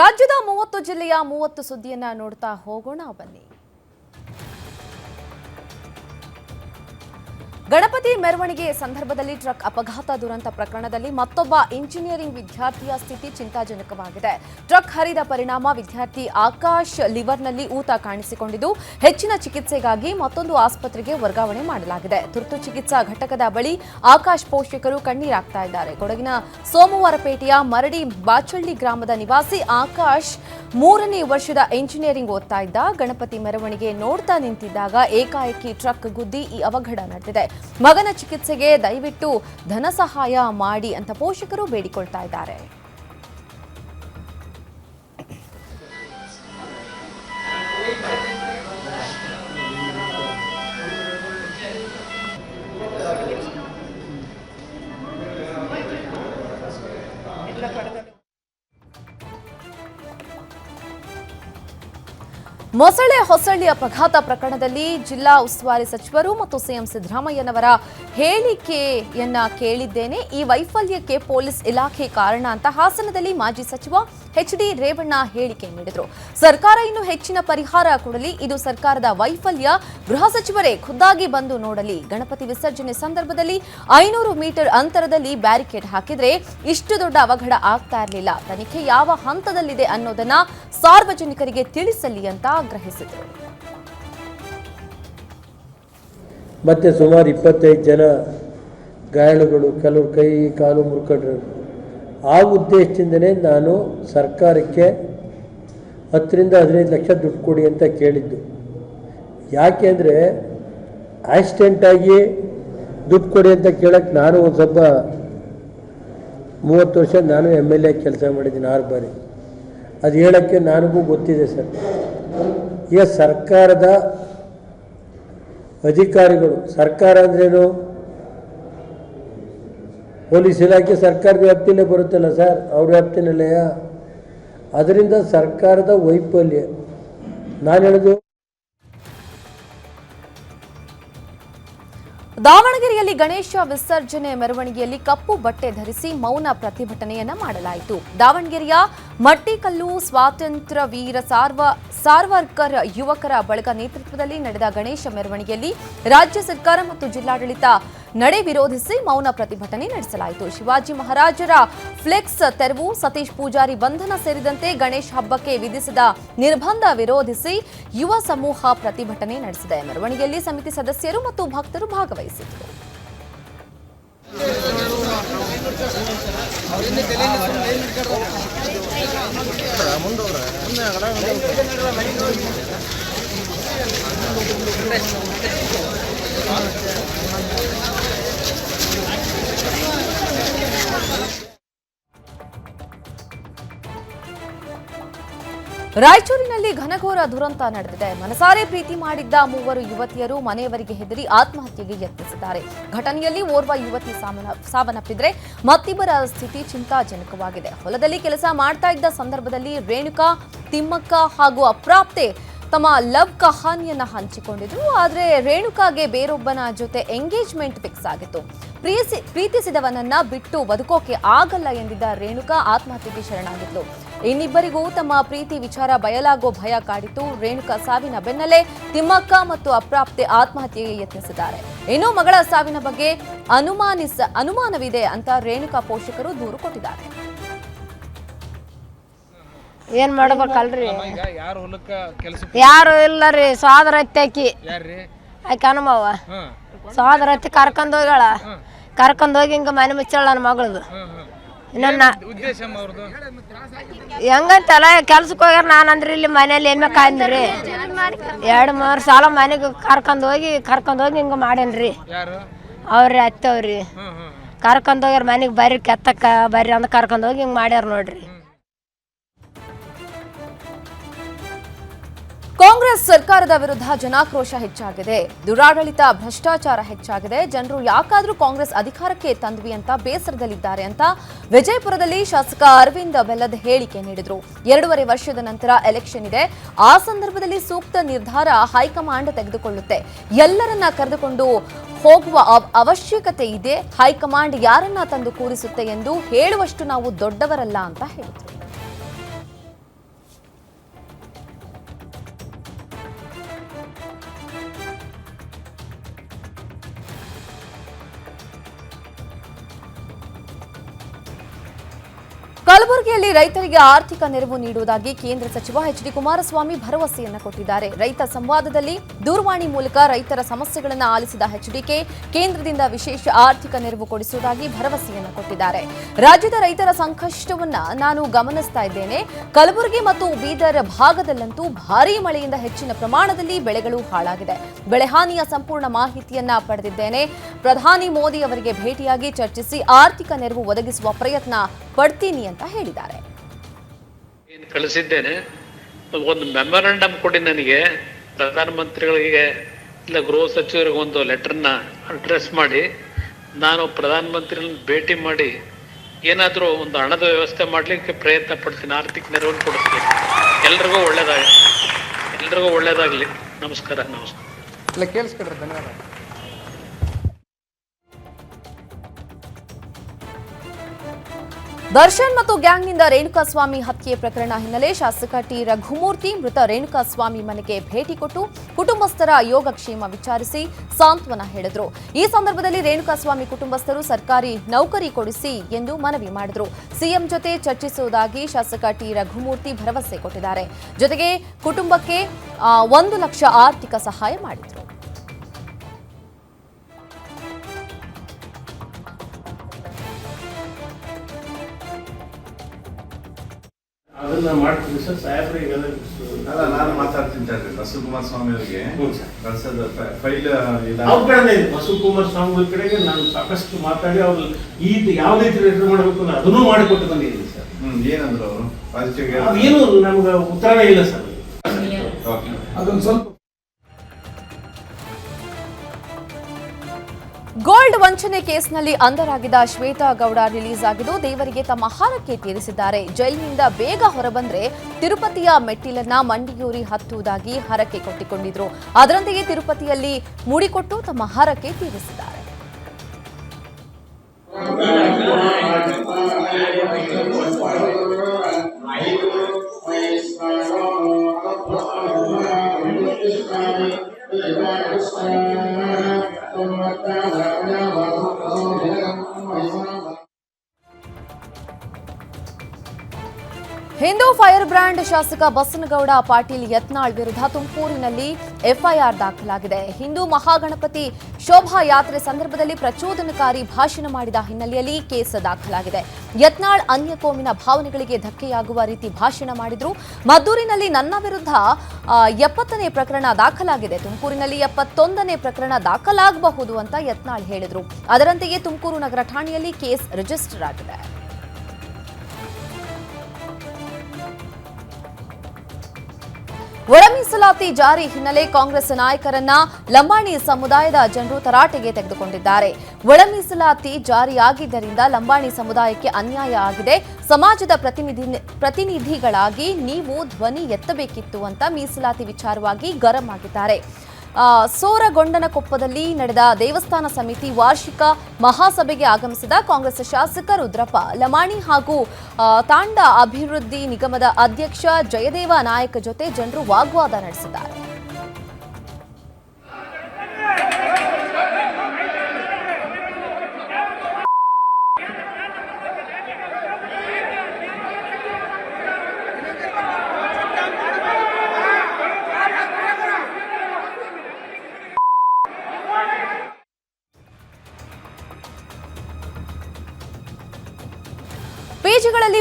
ರಾಜ್ಯದ ಮೂವತ್ತು ಜಿಲ್ಲೆಯ ಮೂವತ್ತು ಸುದ್ದಿಯನ್ನ ನೋಡ್ತಾ ಹೋಗೋಣ ಬನ್ನಿ. ಗಣಪತಿ ಮೆರವಣಿಗೆ ಸಂದರ್ಭದಲ್ಲಿ ಟ್ರಕ್ ಅಪಘಾತ ದುರಂತ ಪ್ರಕರಣದಲ್ಲಿ ಮತ್ತೊಬ್ಬ ಇಂಜಿನಿಯರಿಂಗ್ ವಿದ್ಯಾರ್ಥಿಯ ಸ್ಥಿತಿ ಚಿಂತಾಜನಕವಾಗಿದೆ. ಟ್ರಕ್ ಹರಿದ ಪರಿಣಾಮ ವಿದ್ಯಾರ್ಥಿ ಆಕಾಶ್ ಲಿವರ್ನಲ್ಲಿ ಊತ ಕಾಣಿಸಿಕೊಂಡಿದ್ದು, ಹೆಚ್ಚಿನ ಚಿಕಿತ್ಸೆಗಾಗಿ ಮತ್ತೊಂದು ಆಸ್ಪತ್ರೆಗೆ ವರ್ಗಾವಣೆ ಮಾಡಲಾಗಿದೆ. ತುರ್ತು ಚಿಕಿತ್ಸಾ ಘಟಕದ ಬಳಿ ಆಕಾಶ್ ಪೋಷಕರು ಕಣ್ಣೀರಾಗ್ತಾ ಇದ್ದಾರೆ. ಕೊಡಗಿನ ಸೋಮವಾರಪೇಟೆಯ ಮರಡಿ ಬಾಚಳ್ಳಿ ಗ್ರಾಮದ ನಿವಾಸಿ ಆಕಾಶ್ ಮೂರನೇ ವರ್ಷದ ಇಂಜಿನಿಯರಿಂಗ್ ಓದ್ತಾ ಇದ್ದ. ಗಣಪತಿ ಮೆರವಣಿಗೆ ನೋಡ್ತಾ ನಿಂತಿದ್ದಾಗ ಏಕಾಏಕಿ ಟ್ರಕ್ ಗುದ್ದಿ ಈ ಅವಘಡ ನಡೆದಿದೆ. ಮಗನ ಚಿಕಿತ್ಸೆಗೆ ದಯವಿಟ್ಟು ಧನ ಸಹಾಯ ಮಾಡಿ ಅಂತ ಪೋಷಕರು ಬೇಡಿಕೊಳ್ತಾ ಇದ್ದಾರೆ. ಮೊಸಳೆ ಹೊಸಳ್ಳಿ ಅಪಘಾತ ಪ್ರಕರಣದಲ್ಲಿ ಜಿಲ್ಲಾ ಉಸ್ತುವಾರಿ ಸಚಿವರು ಮತ್ತು ಸಿಎಂ ಸಿದ್ದರಾಮಯ್ಯನವರ ಹೇಳಿಕೆಯನ್ನ ಕೇಳಿದ್ದೇನೆ. ಈ ವೈಫಲ್ಯಕ್ಕೆ ಪೊಲೀಸ್ ಇಲಾಖೆ ಕಾರಣ ಅಂತ ಹಾಸನದಲ್ಲಿ ಮಾಜಿ ಸಚಿವ ಎಚ್ ಡಿ ರೇವಣ್ಣ ಹೇಳಿಕೆ ನೀಡಿದರು. ಸರ್ಕಾರ ಇನ್ನು ಹೆಚ್ಚಿನ ಪರಿಹಾರ ಕೊಡಲಿ. ಇದು ಸರ್ಕಾರದ ವೈಫಲ್ಯ. ಗೃಹ ಸಚಿವರೇ ಖುದ್ದಾಗಿ ಬಂದು ನೋಡಲಿ. ಗಣಪತಿ ವಿಸರ್ಜನೆ ಸಂದರ್ಭದಲ್ಲಿ ಐನೂರು ಮೀಟರ್ ಅಂತರದಲ್ಲಿ ಬ್ಯಾರಿಕೇಡ್ ಹಾಕಿದ್ರೆ ಇಷ್ಟು ದೊಡ್ಡ ಅವಘಡ ಆಗ್ತಾ ಇರಲಿಲ್ಲ. ತನಿಖೆ ಯಾವ ಹಂತದಲ್ಲಿದೆ ಅನ್ನೋದನ್ನ ಸಾರ್ವಜನಿಕರಿಗೆ ತಿಳಿಸಲಿ ಅಂತ ಆಗ್ರಹಿಸಿದರು. ಮತ್ತೆ ಸುಮಾರು ಇಪ್ಪತ್ತೈದು ಜನ ಗಾಯಾಳುಗಳು ಕೆಲವರು ಕೈ, ಕಾಲು ಮುರ್ಕೊಂಡ್ರು. ಆ ಉದ್ದೇಶದಿಂದನೇ ನಾನು ಸರ್ಕಾರಕ್ಕೆ ಹತ್ತರಿಂದ ಹದಿನೈದು ಲಕ್ಷ ದುಡ್ಡು ಕೊಡಿ ಅಂತ ಕೇಳಿದ್ದು. ಯಾಕೆ ಅಂದರೆ ಆಕ್ಸಿಡೆಂಟಾಗಿ ದುಡ್ಡು ಕೊಡಿ ಅಂತ ಕೇಳಕ್ಕೆ ನಾನು ಒಂದು ಸ್ವಲ್ಪ ಮೂವತ್ತು ವರ್ಷ ನಾನು ಎಂ ಎಲ್ ಎ ಕೆಲಸ ಮಾಡಿದ್ದೀನಿ ಆರು ಬಾರಿ. ಅದು ಹೇಳೋಕ್ಕೆ ನನಗೂ ಗೊತ್ತಿದೆ ಸರ್. ಈಗ ಸರ್ಕಾರದ ಅಧಿಕಾರಿಗಳು, ಸರ್ಕಾರ ಅಂದ್ರೇನು ಪೊಲೀಸ್ ಇಲಾಖೆ ಸರ್ಕಾರದ ವ್ಯಾಪ್ತಿನೇ ಬರುತ್ತಲ್ಲ ಸರ್, ಅವ್ರ ವ್ಯಾಪ್ತಿನಲ್ಲೆಯ? ಅದರಿಂದ ಸರ್ಕಾರದ ವೈಫಲ್ಯ. ನಾನು ಹೇಳೋದು ದಾವಣಗೆರೆಯಲ್ಲಿ ಗಣೇಶ ವಿಸರ್ಜನೆ ಮೆರವಣಿಗೆಯಲ್ಲಿ ಕಪ್ಪು ಬಟ್ಟೆ ಧರಿಸಿ ಮೌನ ಪ್ರತಿಭಟನೆಯನ್ನ ಮಾಡಲಾಯಿತು. ದಾವಣಗೆರೆಯ ಮಟ್ಟಿಕಲ್ಲು ಸ್ವಾತಂತ್ರ್ಯ ವೀರ ಸಾರ್ವ ಸಾರ್ವರ್ಕರ್ ಯುವಕರ ಬಳಗ ನೇತೃತ್ವದಲ್ಲಿ ನಡೆದ ಗಣೇಶ ಮೆರವಣಿಗೆಯಲ್ಲಿ ರಾಜ್ಯ ಸರ್ಕಾರ ಮತ್ತು ಜಿಲ್ಲಾಡಳಿತ ನಡೆ ವಿರೋಧಿಸಿ ಮೌನ ಪ್ರತಿಭಟನೆ ನಡೆಸಲಾಯಿತು. ಶಿವಾಜಿ ಮಹಾರಾಜರ ಫ್ಲೆಕ್ಸ್ ತೆರವು, ಸತೀಶ್ ಪೂಜಾರಿ ಬಂಧನ ಸೇರಿದಂತೆ ಗಣೇಶ್ ಹಬ್ಬಕ್ಕೆ ವಿಧಿಸಿದ ನಿರ್ಬಂಧ ವಿರೋಧಿಸಿ ಯುವ ಸಮೂಹ ಪ್ರತಿಭಟನೆ ನಡೆಸಿದೆ. ಮೆರವಣಿಗೆಯಲ್ಲಿ ಸಮಿತಿ ಸದಸ್ಯರು ಮತ್ತು ಭಕ್ತರು ಭಾಗವಹಿಸಿದರು கடை ರಾಯಚೂರಿನಲ್ಲಿ ಘನಘೋರ ದುರಂತ ನಡೆದಿದೆ. ಮನಸಾರೆ ಪ್ರೀತಿ ಮಾಡಿದ್ದ ಮೂವರು ಯುವತಿಯರು ಮನೆಯವರಿಗೆ ಹೆದರಿ ಆತ್ಮಹತ್ಯೆಗೆ ಯತ್ನಿಸಿದ್ದಾರೆ. ಘಟನೆಯಲ್ಲಿ ಓರ್ವ ಯುವತಿ ಸಾವನ್ನ- ಸಾವನ್ನಪ್ಪಿದ್ರೆ ಮತ್ತಿಬ್ಬರ ಸ್ಥಿತಿ ಚಿಂತಾಜನಕವಾಗಿದೆ. ಹೊಲದಲ್ಲಿ ಕೆಲಸ ಮಾಡ್ತಾ ಇದ್ದ ಸಂದರ್ಭದಲ್ಲಿ ರೇಣುಕಾ, ತಿಮ್ಮಕ್ಕ ಹಾಗೂ ಅಪ್ರಾಪ್ತೆ ತಮ್ಮ ಲವ್ ಕಹಾನಿಯನ್ನ ಹಂಚಿಕೊಂಡಿದ್ರು. ಆದರೆ ರೇಣುಕಾಗೆ ಬೇರೊಬ್ಬನ ಜೊತೆ ಎಂಗೇಜ್ಮೆಂಟ್ ಫಿಕ್ಸ್ ಆಗಿತ್ತು. ಪ್ರೀತಿಸಿದವನನ್ನ ಬಿಟ್ಟು ಬದುಕೋಕೆ ಆಗಲ್ಲ ಎಂದಿದ್ದ ರೇಣುಕಾ ಆತ್ಮಹತ್ಯೆಗೆ ಶರಣಾಗಿದ್ಲು ಇನ್ನಿಬ್ಬರಿಗೂ ತಮ್ಮ ಪ್ರೀತಿ ವಿಚಾರ ಬಯಲಾಗೋ ಭಯ ಕಾಡಿತು. ರೇಣುಕಾ ಸಾವಿನ ಬೆನ್ನಲ್ಲೇ ತಿಮ್ಮಕ್ಕ ಮತ್ತು ಅಪ್ರಾಪ್ತೆ ಆತ್ಮಹತ್ಯೆಗೆ ಯತ್ನಿಸಿದ್ದಾರೆ. ಇನ್ನು ಮಗಳ ಸಾವಿನ ಬಗ್ಗೆ ಅನುಮಾನಿಸ ಅನುಮಾನವಿದೆ ಅಂತ ರೇಣುಕಾ ಪೋಷಕರು ದೂರು ಕೊಟ್ಟಿದ್ದಾರೆ. ಏನ್ ಮಾಡ್ಬೇಕಲ್ರಿ? ಈಗ ಯಾರು ಹೊಲಕ್ಕ ಕೆಲಸ ಯಾರು ಇಲ್ಲ ರೀ ಸೋದರ ಅತ್ತಿ ಆಕಿ. ಹ್ಮ್. ಸೋದರ ಅತ್ತಿ ಕರ್ಕೊಂಡ್ ಹೋಗ್ಯಾಳ. ಕರ್ಕೊಂಡ್ ಹೋಗಿ ಹಿಂಗ ಮನೆ ಮುಚ್ಚಾಳ ನನ್ನ ಮಗಳದು. ಅವ್ರದ್ದು ಹೆಂಗಂತಲ್ಲ ಕೆಲ್ಸಕ್ಕೆ ಹೋಗ್ಯಾರ ನಾನು ಅಂದ್ರೆ ಇಲ್ಲಿ ಮನೇಲಿ ಏನ್ ಕಾಯ್ದ್ರಿ ಎರಡು ಮೂರು ಸಾಲ ಮನೆಗೆ ಕರ್ಕೊಂಡು ಹೋಗಿ ಕರ್ಕೊಂಡು ಹೋಗಿ ಹಿಂಗೆ ಮಾಡೇನ್ರಿ. ಅವ್ರಿ ಅತ್ತವ್ರಿ. ಕರ್ಕೊಂಡ್ ಹೋಗ್ಯಾರ ಮನೆಗೆ ಬರ್ರಿ ಕೆತ್ತಕ್ಕ ಬರ್ರಿ ಅಂತ ಕರ್ಕೊಂಡು ಹೋಗಿ ಹಿಂಗೆ ಮಾಡ್ಯಾರ ನೋಡ್ರಿ. ಕಾಂಗ್ರೆಸ್ ಸರ್ಕಾರದ ವಿರುದ್ಧ ಜನಾಕ್ರೋಶ ಹೆಚ್ಚಾಗಿದೆ. ದುರಾಡಳಿತ, ಭ್ರಷ್ಟಾಚಾರ ಹೆಚ್ಚಾಗಿದೆ. ಜನರು ಯಾಕಾದರೂ ಕಾಂಗ್ರೆಸ್ ಅಧಿಕಾರಕ್ಕೆ ತಂದ್ವಿ ಅಂತ ಬೇಸರದಲ್ಲಿದ್ದಾರೆ ಅಂತ ವಿಜಯಪುರದಲ್ಲಿ ಶಾಸಕ ಅರವಿಂದ ಬೆಲ್ಲದ್ ಹೇಳಿಕೆ ನೀಡಿದ್ರು. ಎರಡೂವರೆ ವರ್ಷದ ನಂತರ ಎಲೆಕ್ಷನ್ ಇದೆ. ಆ ಸಂದರ್ಭದಲ್ಲಿ ಸೂಕ್ತ ನಿರ್ಧಾರ ಹೈಕಮಾಂಡ್ ತೆಗೆದುಕೊಳ್ಳುತ್ತೆ. ಎಲ್ಲರನ್ನ ಕರೆದುಕೊಂಡು ಹೋಗುವ ಅವಶ್ಯಕತೆ ಇದೆ. ಹೈಕಮಾಂಡ್ ಯಾರನ್ನ ತಂದು ಕೂರಿಸುತ್ತೆ ಎಂದು ಹೇಳುವಷ್ಟು ನಾವು ದೊಡ್ಡವರಲ್ಲ ಅಂತ ಹೇಳಿದ್ರು. ಕಲಬುರಗಿಯಲ್ಲಿ ರೈತರಿಗೆ ಆರ್ಥಿಕ ನೆರವು ನೀಡುವುದಾಗಿ ಕೇಂದ್ರ ಸಚಿವ ಎಚ್ ಡಿ ಕುಮಾರಸ್ವಾಮಿ ಭರವಸೆಯನ್ನ ಕೊಟ್ಟಿದ್ದಾರೆ. ರೈತ ಸಂವಾದದಲ್ಲಿ ದೂರವಾಣಿ ಮೂಲಕ ರೈತರ ಸಮಸ್ಯೆಗಳನ್ನು ಆಲಿಸಿದ ಎಚ್ಡಿಕೆ ಕೇಂದ್ರದಿಂದ ವಿಶೇಷ ಆರ್ಥಿಕ ನೆರವು ಕೊಡಿಸುವುದಾಗಿ ಭರವಸೆಯನ್ನ ಕೊಟ್ಟಿದ್ದಾರೆ. ರಾಜ್ಯದ ರೈತರ ಸಂಕಷ್ಟವನ್ನ ನಾನು ಗಮನಿಸ್ತಾ ಇದ್ದೇನೆ. ಕಲಬುರಗಿ ಮತ್ತು ಬೀದರ್ ಭಾಗದಲ್ಲಂತೂ ಭಾರೀ ಮಳೆಯಿಂದ ಹೆಚ್ಚಿನ ಪ್ರಮಾಣದಲ್ಲಿ ಬೆಳೆಗಳು ಹಾಳಾಗಿದೆ. ಬೆಳೆಹಾನಿಯ ಸಂಪೂರ್ಣ ಮಾಹಿತಿಯನ್ನ ಪಡೆದಿದ್ದೇನೆ. ಪ್ರಧಾನಿ ಮೋದಿ ಅವರಿಗೆ ಭೇಟಿಯಾಗಿ ಚರ್ಚಿಸಿ ಆರ್ಥಿಕ ನೆರವು ಒದಗಿಸುವ ಪ್ರಯತ್ನ ಪಡ್ತೀನಿ ಅಂತ ಹೇಳಿದ್ದಾರೆ. ಏನು ಕಳಿಸಿದ್ದೇನೆ? ಒಂದು ಮೆಮೊರಂಡಮ್ ಕೊಡಿ ನನಗೆ. ಪ್ರಧಾನಮಂತ್ರಿಗಳಿಗೆ ಇಲ್ಲ ಗೃಹ ಸಚಿವರಿಗೆ ಒಂದು ಲೆಟರ್ನ ಅಡ್ರೆಸ್ ಮಾಡಿ. ನಾನು ಪ್ರಧಾನಮಂತ್ರಿಗಳನ್ನ ಭೇಟಿ ಮಾಡಿ ಏನಾದರೂ ಒಂದು ಹಣದ ವ್ಯವಸ್ಥೆ ಮಾಡಲಿಕ್ಕೆ ಪ್ರಯತ್ನ ಪಡ್ತೀನಿ. ಆರ್ಥಿಕ ನೆರವನ್ನು ಕೊಡಿಸ್ತೀನಿ. ಎಲ್ರಿಗೂ ಒಳ್ಳೇದಾಗಲಿ. ಎಲ್ರಿಗೂ ಒಳ್ಳೇದಾಗಲಿ. ನಮಸ್ಕಾರ ನಮಸ್ಕಾರ. ಇಲ್ಲ ಕೇಳಿಸ್ಕೊಡ್ರಿ ಧನ್ಯವಾದ ದರ್ಶನ್ ಮತ್ತು ಗ್ಯಾಂಗ್ನಿಂದ ರೇಣುಕಾಸ್ವಾಮಿ ಹತ್ಯೆ ಪ್ರಕರಣ ಹಿನ್ನೆಲೆ ಶಾಸಕ ಟಿ ರಘುಮೂರ್ತಿ ಮೃತ ರೇಣುಕಾಸ್ವಾಮಿ ಮನೆಗೆ ಭೇಟಿ ಕೊಟ್ಟು ಕುಟುಂಬಸ್ಥರ ಯೋಗಕ್ಷೇಮ ವಿಚಾರಿಸಿ ಸಾಂತ್ವನ ಹೇಳಿದರು. ಈ ಸಂದರ್ಭದಲ್ಲಿ ರೇಣುಕಾಸ್ವಾಮಿ ಕುಟುಂಬಸ್ಥರು ಸರ್ಕಾರಿ ನೌಕರಿ ಕೊಡಿಸಿ ಎಂದು ಮನವಿ ಮಾಡಿದರು. ಸಿಎಂ ಜೊತೆ ಚರ್ಚಿಸುವುದಾಗಿ ಶಾಸಕ ಟಿ ರಘುಮೂರ್ತಿ ಭರವಸೆ ಕೊಟ್ಟಿದ್ದಾರೆ. ಜೊತೆಗೆ ಕುಟುಂಬಕ್ಕೆ ಒಂದು ಲಕ್ಷ ಆರ್ಥಿಕ ಸಹಾಯ ಮಾಡಿದ್ರು. ಅದನ್ನ ಮಾಡ್ತೀವಿ ಸರ್ ಸಾಹೇಬ್ರೆ ಈಗೆಲ್ಲ ಅಲ್ಲ ನಾನು ಮಾತಾಡ್ತೀನಿ ತಡ್ರಿ ಬಸವಕುಮಾರ ಸ್ವಾಮಿ ಅವರಿಗೆ ಹ್ಞೂ ಸರ್. ಕಳ್ಸೋದು ಫೈಲ್ ಅವ್ರ ಕಡೆ ಬಸವಕುಮಾರ್ ಸ್ವಾಮಿ ಕಡೆಗೆ ನಾನು ಸಾಕಷ್ಟು ಮಾತಾಡಿ ಅವ್ರು ಈ ಯಾವ ರೀತಿ ರಿಟರ್ನ್ ಮಾಡಬೇಕು ಅಂದ್ರೆ ಅದನ್ನೂ ಮಾಡಿಕೊಟ್ಟು ಬಂದಿದ್ದೀನಿ ಸರ್. ಹ್ಮ್ ಏನಂದ್ರು ಅವರು? ಪಾಸಿಟಿವ್ ಅದೇನು ನಮ್ಗೆ ಉತ್ತರವೇ ಇಲ್ಲ ಸರ್. ಕೇಸ್ನಲ್ಲಿ ಅಂಧರಾಗಿದ್ದ ಶ್ವೇತಾ ಗೌಡ ರಿಲೀಸ್ ಆಗಿದ್ದು ದೇವರಿಗೆ ತಮ್ಮ ಹಾರಕ್ಕೆ ತೀರಿಸಿದ್ದಾರೆ. ಜೈಲಿನಿಂದ ಬೇಗ ಹೊರಬಂದ್ರೆ ತಿರುಪತಿಯ ಮೆಟ್ಟಿಲನ್ನ ಮಂಡಿಯೂರಿ ಹತ್ತುವುದಾಗಿ ಹರಕೆ ಕೊಟ್ಟಿಕೊಂಡಿದ್ರು. ಅದರಂತೆಯೇ ತಿರುಪತಿಯಲ್ಲಿ ಮೂಡಿಕೊಟ್ಟು ತಮ್ಮ ಹರಕೆ ತೀರಿಸಿದ್ದಾರೆ. ಹಿಂದೂ ಫೈರ್ ಬ್ರ್ಯಾಂಡ್ ಶಾಸಕ ಬಸನಗೌಡ ಪಾಟೀಲ್ ಯತ್ನಾಳ್ ವಿರುದ್ಧ ತುಮಕೂರಿನಲ್ಲಿ ಎಫ್ಐಆರ್ ದಾಖಲಾಗಿದೆ. ಹಿಂದೂ ಮಹಾಗಣಪತಿ ಶೋಭಾಯಾತ್ರೆ ಸಂದರ್ಭದಲ್ಲಿ ಪ್ರಚೋದನಕಾರಿ ಭಾಷಣ ಮಾಡಿದ ಹಿನ್ನೆಲೆಯಲ್ಲಿ ಕೇಸ್ ದಾಖಲಾಗಿದೆ. ಯತ್ನಾಳ್ ಅನ್ಯ ಕೋಮಿನ ಭಾವನೆಗಳಿಗೆ ಧಕ್ಕೆಯಾಗುವ ರೀತಿ ಭಾಷಣ ಮಾಡಿದ್ರು. ಮದ್ದೂರಿನಲ್ಲಿ ನನ್ನ ವಿರುದ್ಧ ಎಪ್ಪತ್ತನೇ ಪ್ರಕರಣ ದಾಖಲಾಗಿದೆ. ತುಮಕೂರಿನಲ್ಲಿ ಎಪ್ಪತ್ತೊಂದನೇ ಪ್ರಕರಣ ದಾಖಲಾಗಬಹುದು ಅಂತ ಯತ್ನಾಳ್ ಹೇಳಿದ್ರು. ಅದರಂತೆಯೇ ತುಮಕೂರು ನಗರ ಠಾಣೆಯಲ್ಲಿ ಕೇಸ್ ರಿಜಿಸ್ಟರ್ ಆಗಿದೆ. ಒಳ ಮೀಸಲಾತಿ ಜಾರಿ ಹಿನ್ನೆಲೆ ಕಾಂಗ್ರೆಸ್ ನಾಯಕರನ್ನ ಲಂಬಾಣಿ ಸಮುದಾಯದ ಜನರು ತರಾಟೆಗೆ ತೆಗೆದುಕೊಂಡಿದ್ದಾರೆ. ಒಳಮೀಸಲಾತಿ ಜಾರಿಯಾಗಿದ್ದರಿಂದ ಲಂಬಾಣಿ ಸಮುದಾಯಕ್ಕೆ ಅನ್ಯಾಯ ಆಗಿದೆ. ಸಮಾಜದ ಪ್ರತಿನಿಧಿ ಪ್ರತಿನಿಧಿಗಳಾಗಿ ನೀವು ಧ್ವನಿ ಎತ್ತಬೇಕಿತ್ತು ಅಂತ ಮೀಸಲಾತಿ ವಿಚಾರವಾಗಿ ಗರಂ ಆಗಿದ್ದಾರೆ. ಸೋರಗೊಂಡನಕೊಪ್ಪದಲ್ಲಿ ನಡೆದ ದೇವಸ್ಥಾನ ಸಮಿತಿ ವಾರ್ಷಿಕ ಮಹಾಸಭೆಗೆ ಆಗಮಿಸಿದ ಕಾಂಗ್ರೆಸ್ ಶಾಸಕ ರುದ್ರಪ್ಪ. ಲಮಾಣಿ ಹಾಗೂ ತಾಂಡ ಅಭಿವೃದ್ಧಿ ನಿಗಮದ ಅಧ್ಯಕ್ಷ ಜಯದೇವ ನಾಯಕ್ ಜೊತೆ ಜನರು ವಾಗ್ವಾದ ನಡೆಸಿದ್ದಾರೆ.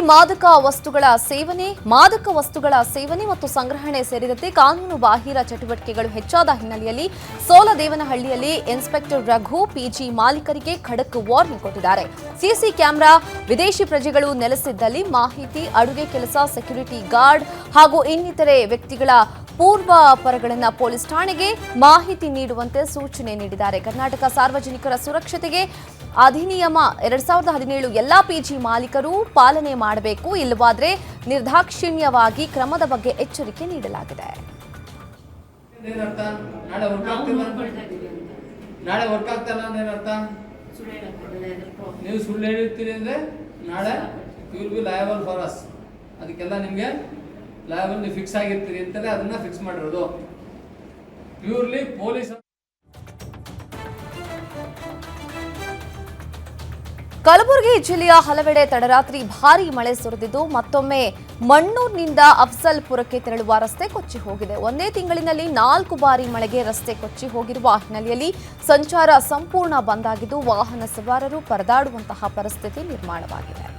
ಮಾದಕ ವಸ್ತುಗಳ ಸೇವನೆ, ಮಾದಕ ವಸ್ತುಗಳ ಸೇವನೆ ಮತ್ತು ಸಂಗ್ರಹಣೆ ಸೇರಿದಂತೆ ಕಾನೂನು ಬಾಹಿರ ಚಟುವಟಿಕೆಗಳು ಹೆಚ್ಚಾದ ಹಿನ್ನೆಲೆಯಲ್ಲಿ ಸೋಲದೇವನಹಳ್ಳಿಯಲ್ಲಿ ಇನ್ಸ್ಪೆಕ್ಟರ್ ರಘು ಪಿಜಿ ಮಾಲೀಕರಿಗೆ ಖಡಕ್ ವಾರ್ನಿಂಗ್ ಕೊಟ್ಟಿದ್ದಾರೆ. ಸಿಸಿ ಕ್ಯಾಮೆರಾ, ವಿದೇಶಿ ಪ್ರಜೆಗಳು ನೆಲೆಸಿದ್ದಲ್ಲಿ ಮಾಹಿತಿ, ಅಡುಗೆ ಕೆಲಸ, ಸೆಕ್ಯೂರಿಟಿ ಗಾರ್ಡ್ ಹಾಗೂ ಇನ್ನಿತರೆ ವ್ಯಕ್ತಿಗಳ ಪೂರ್ವ ಪರಗಳನ್ನು ಪೊಲೀಸ್ ಠಾಣೆಗೆ ಮಾಹಿತಿ ನೀಡುವಂತೆ ಸೂಚನೆ ನೀಡಿದ್ದಾರೆ. ಕರ್ನಾಟಕ ಸಾರ್ವಜನಿಕರ ಸುರಕ್ಷತೆಗೆ ಅಧಿನಿಯಮ ಎರಡ್ ಸಾವಿರದ ಹದಿನೇಳು ಎಲ್ಲಾ ಪಿಜಿ ಮಾಲೀಕರು ಪಾಲನೆ ಮಾಡಬೇಕು. ಇಲ್ಲವಾದರೆ ನಿರ್ದಾಕ್ಷಿಣ್ಯವಾಗಿ ಕ್ರಮದ ಬಗ್ಗೆ ಎಚ್ಚರಿಕೆ ನೀಡಲಾಗಿದೆ. ನಾಳೆ ವರ್ಕ್ ಆಗ್ತಿಲ್ಲ ಅಂದ್ರೆ ನೀವು ಸುಳ್ಳು ಹೇಳಿರ್ತೀರಿ ಅಂದ್ರೆ ನಾಳೆ you will liable for us ಅದಕ್ಕೆಲ್ಲ ನಿಮಗೆ ಲಯಬಲ್ ನೀವು ಫಿಕ್ಸ್ ಆಗಿರ್ತೀರಿ ಅಂತಲೇ ಅದನ್ನ ಫಿಕ್ಸ್ ಮಾಡಿರೋದು. ಪ್ಯೂರ್ಲಿ ಪೊಲೀಸ್ ಕಲಬುರಗಿ ಜಿಲ್ಲೆಯ ಹಲವೆಡೆ ತಡರಾತ್ರಿ ಭಾರಿ ಮಳೆ ಸುರಿದಿದ್ದು ಮತ್ತೊಮ್ಮೆ ಮಣ್ಣೂರಿನಿಂದ ಅಫ್ಸಲ್ಪುರಕ್ಕೆ ತೆರಳುವ ರಸ್ತೆ ಕೊಚ್ಚಿ ಹೋಗಿದೆ. ಒಂದೇ ತಿಂಗಳಿನಲ್ಲಿ ನಾಲ್ಕು ಬಾರಿ ಮಳೆಗೆ ರಸ್ತೆ ಕೊಚ್ಚಿ ಹೋಗಿರುವ ಹಿನ್ನೆಲೆಯಲ್ಲಿ ಸಂಚಾರ ಸಂಪೂರ್ಣ ಬಂದ್ ವಾಹನ ಸವಾರರು ಪರದಾಡುವಂತಹ ಪರಿಸ್ಥಿತಿ ನಿರ್ಮಾಣವಾಗಿದೆ.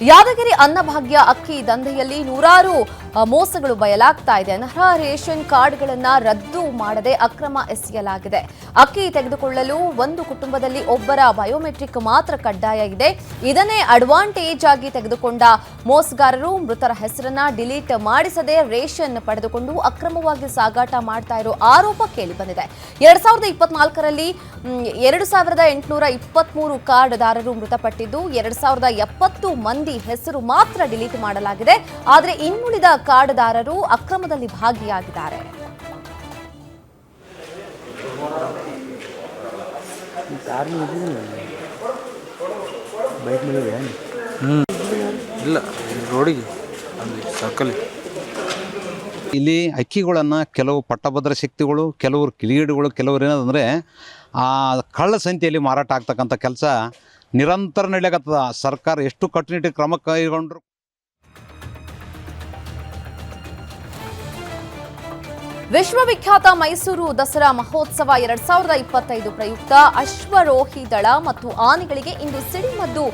ಯಾದಗಿರಿ ಅನ್ನಭಾಗ್ಯ ಅಕ್ಕಿ ದಂಧೆಯಲ್ಲಿ ನೂರಾರು ಮೋಸಗಳು ಬಯಲಾಗ್ತಾ ಇದೆ. ಅನರ್ಹ ರೇಷನ್ ಕಾರ್ಡ್ಗಳನ್ನು ರದ್ದು ಮಾಡದೆ ಅಕ್ರಮ ಎಸೆಯಲಾಗಿದೆ. ಅಕ್ಕಿ ತೆಗೆದುಕೊಳ್ಳಲು ಒಂದು ಕುಟುಂಬದಲ್ಲಿ ಒಬ್ಬರ ಬಯೋಮೆಟ್ರಿಕ್ ಮಾತ್ರ ಕಡ್ಡಾಯ ಇದೆ. ಇದನ್ನೇ ಅಡ್ವಾಂಟೇಜ್ ಆಗಿ ತೆಗೆದುಕೊಂಡ ಮೋಸಗಾರರು ಮೃತರ ಹೆಸರನ್ನ ಡಿಲೀಟ್ ಮಾಡಿಸದೆ ರೇಷನ್ ಪಡೆದುಕೊಂಡು ಅಕ್ರಮವಾಗಿ ಸಾಗಾಟ ಮಾಡ್ತಾ ಇರೋ ಆರೋಪ ಕೇಳಿ ಬಂದಿದೆ ಎರಡ್ ಸಾವಿರದ ಇಪ್ಪತ್ನಾಲ್ಕರಲ್ಲಿ ಎರಡು ಸಾವಿರದ ಎಂಟುನೂರ ಇಪ್ಪತ್ಮೂರು ಕಾರ್ಡ್ದಾರರು ಮೃತಪಟ್ಟಿದ್ದು, ಎರಡ್ ಸಾವಿರದ ಎಪ್ಪತ್ತು ಮಂದಿ ಹೆಸರು ಮಾತ್ರ ಡಿಲೀಟ್ ಮಾಡಲಾಗಿದೆ. ಆದರೆ ಇನ್ನುಳಿದ ಕಾರ್ಡ್ದಾರರು ಅಕ್ರಮದಲ್ಲಿ ಭಾಗಿಯಾಗಿದ್ದಾರೆ. ಇಲ್ಲ ರೋಡಿಗೆ. ಅಲ್ಲಿ ಸರ್ಕಲ್ ಇಲ್ಲಿ ಅಕ್ಕಿಗಳನ್ನು ಕೆಲವು ಪಟ್ಟಭದ್ರ ಶಕ್ತಿಗಳು ಕೆಲವರು ಕಿಡಿಗೇಡಿಗಳು ಕೆಲವರು ಏನದಂದರೆ ಆ ಕಳ್ಳ ಸಂತೆಯಲ್ಲಿ ಮಾರಾಟ ಆಗ್ತಕ್ಕಂಥ ಕೆಲಸ ನಿರಂತರ ನಡೆಯಕತ್ತದ. ಸರ್ಕಾರ ಎಷ್ಟು ಕಟ್ಟುನಿಟ್ಟಿನ ಕ್ರಮ ಕೈಗೊಂಡ್ರು ವಿಶ್ವವಿಖ್ಯಾತ ಮೈಸೂರು ದಸರಾ ಮಹೋತ್ಸವ ಎರಡ್ ಸಾವಿರದ ಇಪ್ಪತ್ತೈದು ಪ್ರಯುಕ್ತ ಅಶ್ವರೋಹಿ ದಳ ಮತ್ತು ಆನೆಗಳಿಗೆ ಇಂದು ಸಿಡಿಮದ್ದು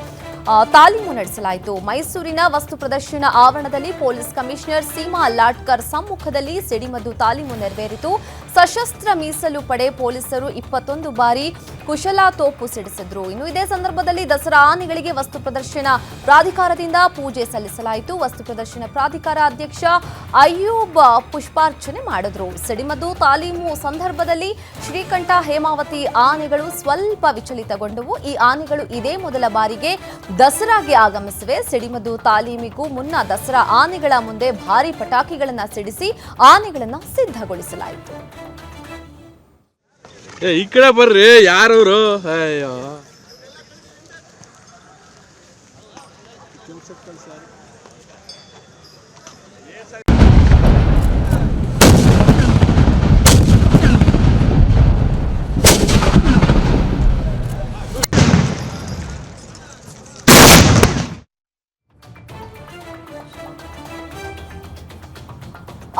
ತಾಲೀಮು ನಡೆಸಲಾಯಿತು. ಮೈಸೂರಿನ ವಸ್ತು ಪ್ರದರ್ಶನ ಆವರಣದಲ್ಲಿ ಪೊಲೀಸ್ ಕಮಿಷನರ್ ಸೀಮಾ ಲಾಟ್ಕರ್ ಸಮ್ಮುಖದಲ್ಲಿ ಸಿಡಿಮದ್ದು ತಾಲೀಮು ನೆರವೇರಿತು. ಸಶಸ್ತ್ರ ಮೀಸಲು ಪಡೆ ಪೊಲೀಸರು ಇಪ್ಪತ್ತೊಂದು ಬಾರಿ ಕುಶಲ ತೋಪು ಸಿಡಿಸಿದ್ರು. ಇನ್ನು ಇದೇ ಸಂದರ್ಭದಲ್ಲಿ ದಸರಾ ಆನೆಗಳಿಗೆ ವಸ್ತು ಪ್ರದರ್ಶನ ಪ್ರಾಧಿಕಾರದಿಂದ ಪೂಜೆ ಸಲ್ಲಿಸಲಾಯಿತು. ವಸ್ತು ಪ್ರದರ್ಶನ ಪ್ರಾಧಿಕಾರ ಅಧ್ಯಕ್ಷ ಅಯ್ಯೂಬ್ ಪುಷ್ಪಾರ್ಚನೆ ಮಾಡಿದ್ರು. ಸಿಡಿಮದ್ದು ತಾಲೀಮು ಸಂದರ್ಭದಲ್ಲಿ ಶ್ರೀಕಂಠ ಹೇಮಾವತಿ ಆನೆಗಳು ಸ್ವಲ್ಪ ವಿಚಲಿತಗೊಂಡವು. ಈ ಆನೆಗಳು ಇದೇ ಮೊದಲ ಬಾರಿಗೆ ದಸರಾಗೆ ಆಗಮಿಸಿವೆ. ಸಿಡಿಮದ್ದು ತಾಲೀಮಿಗೂ ಮುನ್ನ ದಸರಾ ಆನೆಗಳ ಮುಂದೆ ಭಾರಿ ಪಟಾಕಿಗಳನ್ನ ಸಿಡಿಸಿ ಆನೆಗಳನ್ನು ಸಿದ್ಧಗೊಳಿಸಲಾಯಿತು. ಈ ಕಡೆ ಬರ್ರಿ, ಯಾರವರು? ಅಯ್ಯೋ.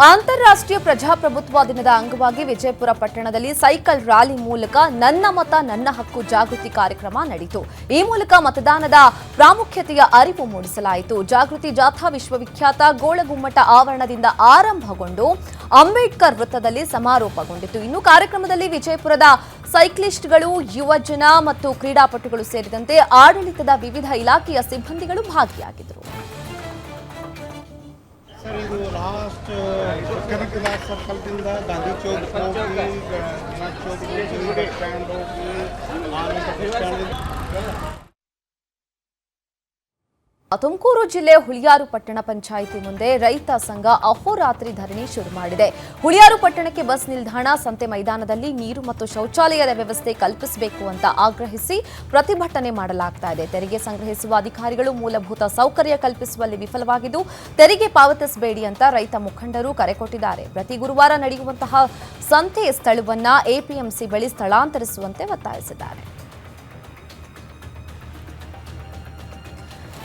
ಅಂತಾರಾಷ್ಟ್ರೀಯ ಪ್ರಜಾಪ್ರಭುತ್ವ ದಿನದ ಅಂಗವಾಗಿ ವಿಜಯಪುರ ಪಟ್ಟಣದಲ್ಲಿ ಸೈಕಲ್ ರ್ಯಾಲಿ ಮೂಲಕ ನನ್ನ ಮತ, ನನ್ನ ಹಕ್ಕು ಜಾಗೃತಿ ಕಾರ್ಯಕ್ರಮ ನಡೆಯಿತು ಈ ಮೂಲಕ ಮತದಾನದ ಪ್ರಾಮುಖ್ಯತೆಯ ಅರಿವು ಮೂಡಿಸಲಾಯಿತು. ಜಾಗೃತಿ ಜಾಥಾ ವಿಶ್ವವಿಖ್ಯಾತ ಗೋಳಗುಮ್ಮಟ ಆವರಣದಿಂದ ಆರಂಭಗೊಂಡು ಅಂಬೇಡ್ಕರ್ ವೃತ್ತದಲ್ಲಿ ಸಮಾರೋಪಗೊಂಡಿತು ಇನ್ನು ಕಾರ್ಯಕ್ರಮದಲ್ಲಿ ವಿಜಯಪುರದ ಸೈಕ್ಲಿಸ್ಟ್ಗಳು, ಯುವಜನ ಮತ್ತು ಕ್ರೀಡಾಪಟುಗಳು ಸೇರಿದಂತೆ ಆಡಳಿತದ ವಿವಿಧ ಇಲಾಖೆಯ ಸಿಬ್ಬಂದಿಗಳು ಭಾಗಿಯಾಗಿದ್ದರು. कनक विलास सर्कल गांधी चौक होगी चौक होगी बस स्टैंड होगी आने का ತುಮಕೂರು ಜಿಲ್ಲೆ ಹುಳಿಯಾರು ಪಟ್ಟಣ ಪಂಚಾಯಿತಿ ಮುಂದೆ ರೈತ ಸಂಘ ಅಹೋರಾತ್ರಿ ಧರಣಿ ಶುರು ಮಾಡಿದೆ. ಹುಳಿಯಾರು ಪಟ್ಟಣಕ್ಕೆ ಬಸ್ ನಿಲ್ದಾಣ, ಸಂತೆ ಮೈದಾನದಲ್ಲಿ ನೀರು ಮತ್ತು ಶೌಚಾಲಯದ ವ್ಯವಸ್ಥೆ ಕಲ್ಪಿಸಬೇಕು ಅಂತ ಆಗ್ರಹಿಸಿ ಪ್ರತಿಭಟನೆ ಮಾಡಲಾಗ್ತಾ ಇದೆ. ತೆರಿಗೆ ಸಂಗ್ರಹಿಸುವ ಅಧಿಕಾರಿಗಳು ಮೂಲಭೂತ ಸೌಕರ್ಯ ಕಲ್ಪಿಸುವಲ್ಲಿ ವಿಫಲವಾಗಿದ್ದು, ತೆರಿಗೆ ಪಾವತಿಸಬೇಡಿ ಅಂತ ರೈತ ಮುಖಂಡರು ಕರೆ ಕೊಟ್ಟಿದ್ದಾರೆ. ಪ್ರತಿ ಗುರುವಾರ ನಡೆಯುವಂತಹ ಸಂತೆ ಸ್ಥಳವನ್ನ ಎಪಿಎಂಸಿ ಬಳಿ ಸ್ಥಳಾಂತರಿಸುವಂತೆ ಒತ್ತಾಯಿಸಿದ್ದಾರೆ.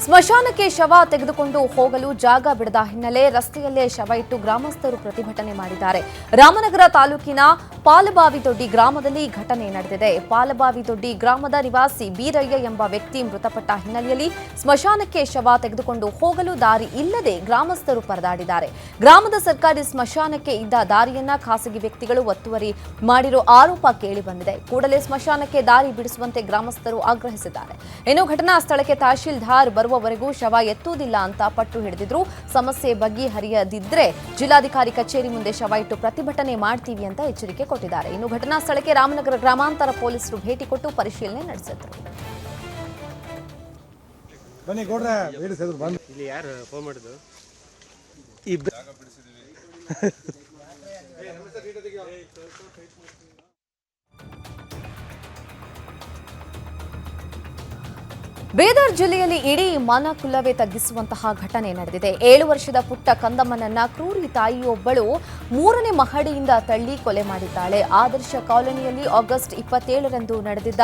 ಸ್ಮಶಾನಕ್ಕೆ ಶವ ತೆಗೆದುಕೊಂಡು ಹೋಗಲು ಜಾಗ ಬಿಡದ ಹಿನ್ನೆಲೆ ರಸ್ತೆಯಲ್ಲೇ ಶವ ಇಟ್ಟು ಗ್ರಾಮಸ್ಥರು ಪ್ರತಿಭಟನೆ ಮಾಡಿದ್ದಾರೆ. ರಾಮನಗರ ತಾಲೂಕಿನ ಪಾಲಬಾವಿ ದೊಡ್ಡಿ ಗ್ರಾಮದಲ್ಲಿ ಘಟನೆ ನಡೆದಿದೆ. ಪಾಲಬಾವಿ ದೊಡ್ಡಿ ಗ್ರಾಮದ ನಿವಾಸಿ ಬೀರಯ್ಯ ಎಂಬ ವ್ಯಕ್ತಿ ಮೃತಪಟ್ಟ ಹಿನ್ನೆಲೆಯಲ್ಲಿ ಸ್ಮಶಾನಕ್ಕೆ ಶವ ತೆಗೆದುಕೊಂಡು ಹೋಗಲು ದಾರಿ ಇಲ್ಲದೆ ಗ್ರಾಮಸ್ಥರು ಪರದಾಡಿದ್ದಾರೆ. ಗ್ರಾಮದ ಸರ್ಕಾರಿ ಸ್ಮಶಾನಕ್ಕೆ ಇದ್ದ ದಾರಿಯನ್ನ ಖಾಸಗಿ ವ್ಯಕ್ತಿಗಳು ಒತ್ತುವರಿ ಮಾಡಿರೋ ಆರೋಪ ಕೇಳಿ ಬಂದಿದೆ. ಕೂಡಲೇ ಸ್ಮಶಾನಕ್ಕೆ ದಾರಿ ಬಿಡಿಸುವಂತೆ ಗ್ರಾಮಸ್ಥರು ಆಗ್ರಹಿಸಿದ್ದಾರೆ. ಇನ್ನು ಘಟನಾ ಸ್ಥಳಕ್ಕೆ ತಹಶೀಲ್ದಾರ್ ಬರುವವರೆಗೂ ಶವ ಎತ್ತುವುದಿಲ್ಲ ಅಂತ ಪಟ್ಟು ಹಿಡಿದಿದ್ರು. ಸಮಸ್ಯೆ ಬಗೆಹರಿಯದಿದ್ರೆ ಜಿಲ್ಲಾಧಿಕಾರಿ ಕಚೇರಿ ಮುಂದೆ ಶವ ಇಟ್ಟು ಪ್ರತಿಭಟನೆ ಮಾಡ್ತೀವಿ ಅಂತ ಎಚ್ಚರಿಕೆ ಕೊಟ್ಟಿದ್ದಾರೆ. ಇನ್ನು ಘಟನಾ ಸ್ಥಳಕ್ಕೆ ರಾಮನಗರ ಗ್ರಾಮಾಂತರ ಪೊಲೀಸರು ಭೇಟಿ ಕೊಟ್ಟು ಪರಿಶೀಲನೆ ನಡೆಸಿದ್ರು. ಬನ್ನಿ ಬೀದರ್ ಜಿಲ್ಲೆಯಲ್ಲಿ ಇಡೀ ಮನಕುಲವೇ ತಗ್ಗಿಸುವಂತಹ ಘಟನೆ ನಡೆದಿದೆ. ಏಳು ವರ್ಷದ ಪುಟ್ಟ ಕಂದಮ್ಮನನ್ನ ಕ್ರೂರಿ ತಾಯಿಯೊಬ್ಬಳು ಮೂರನೇ ಮಹಡಿಯಿಂದ ತಳ್ಳಿ ಕೊಲೆ ಮಾಡಿದ್ದಾಳೆ. ಆದರ್ಶ ಕಾಲೋನಿಯಲ್ಲಿ ಆಗಸ್ಟ್ ಇಪ್ಪತ್ತೇಳರಂದು ನಡೆದಿದ್ದ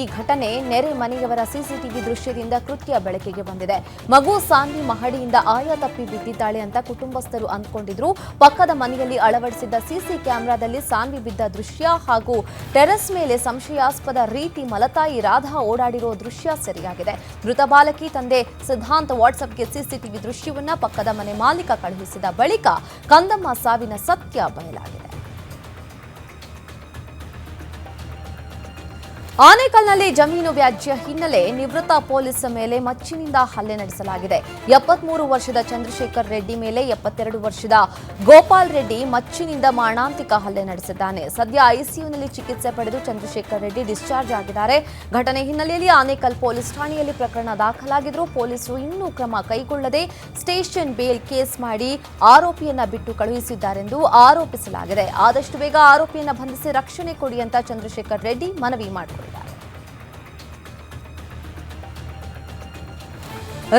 ಈ ಘಟನೆ ನೆರೆ ಮನೆಯವರ ಸಿಸಿಟಿವಿ ದೃಶ್ಯದಿಂದ ಕೃತ್ಯ ಬೆಳಕಿಗೆ ಬಂದಿದೆ. ಮಗು ಸಾನ್ವಿ ಮಹಡಿಯಿಂದ ಆಯ ತಪ್ಪಿ ಬಿದ್ದಿದ್ದಾಳೆ ಅಂತ ಕುಟುಂಬಸ್ಥರು ಅಂದ್ಕೊಂಡಿದ್ರು. ಪಕ್ಕದ ಮನೆಯಲ್ಲಿ ಅಳವಡಿಸಿದ್ದ ಸಿಸಿ ಕ್ಯಾಮೆರಾದಲ್ಲಿ ಸಾನ್ವಿ ಬಿದ್ದ ದೃಶ್ಯ ಹಾಗೂ ಟೆರೆಸ್ ಮೇಲೆ ಸಂಶಯಾಸ್ಪದ ರೀತಿ ಮಲತಾಯಿ ರಾಧಾ ಓಡಾಡಿರೋ ದೃಶ್ಯ ಸೆರೆಯಾಗಿದೆ. ಮೃತ ಬಾಲಕಿ ತಂದೆ ಸಿದ್ಧಾಂತ್ ವಾಟ್ಸಪ್ಗೆ ಸಿಸಿಟಿವಿ ದೃಶ್ಯವನ್ನ ಪಕ್ಕದ ಮನೆ ಮಾಲೀಕ ಕಳುಹಿಸಿದ ಬಳಿಕ ಕಂದಮ್ಮ ಸಾವಿನ ಸತ್ಯ ಬಯಲಾಗಿದೆ. ಆನೇಕಲ್ನಲ್ಲಿ ಜಮೀನು ವ್ಯಾಜ್ಯ ಹಿನ್ನೆಲೆ ನಿವೃತ್ತ ಪೊಲೀಸ್ ಮೇಲೆ ಮಚ್ಚಿನಿಂದ ಹಲ್ಲೆ ನಡೆಸಲಾಗಿದೆ. ಎಪ್ಪತ್ಮೂರು ವರ್ಷದ ಚಂದ್ರಶೇಖರ್ ರೆಡ್ಡಿ ಮೇಲೆ ಎಪ್ಪತ್ತೆರಡು ವರ್ಷದ ಗೋಪಾಲ್ ರೆಡ್ಡಿ ಮಚ್ಚಿನಿಂದ ಮಾರಣಾಂತಿಕ ಹಲ್ಲೆ ನಡೆಸಿದ್ದಾನೆ. ಸದ್ಯ ಐಸಿಯುನಲ್ಲಿ ಚಿಕಿತ್ಸೆ ಪಡೆದು ಚಂದ್ರಶೇಖರ್ ರೆಡ್ಡಿ ಡಿಸ್ಚಾರ್ಜ್ ಆಗಿದ್ದಾರೆ. ಘಟನೆ ಹಿನ್ನೆಲೆಯಲ್ಲಿ ಆನೇಕಲ್ ಪೊಲೀಸ್ ಠಾಣೆಯಲ್ಲಿ ಪ್ರಕರಣ ದಾಖಲಾಗಿದ್ದರೂ ಪೊಲೀಸರು ಇನ್ನೂ ಕ್ರಮ ಕೈಗೊಳ್ಳದೆ ಸ್ಟೇಷನ್ ಬೇಲ್ ಕೇಸ್ ಮಾಡಿ ಆರೋಪಿಯನ್ನ ಬಿಟ್ಟು ಕಳುಹಿಸಿದ್ದಾರೆಂದು ಆರೋಪಿಸಲಾಗಿದೆ. ಆದಷ್ಟು ಬೇಗ ಆರೋಪಿಯನ್ನ ಬಂಧಿಸಿ ರಕ್ಷಣೆ ಕೊಡಿ ಅಂತ ಚಂದ್ರಶೇಖರ್ ರೆಡ್ಡಿ ಮನವಿ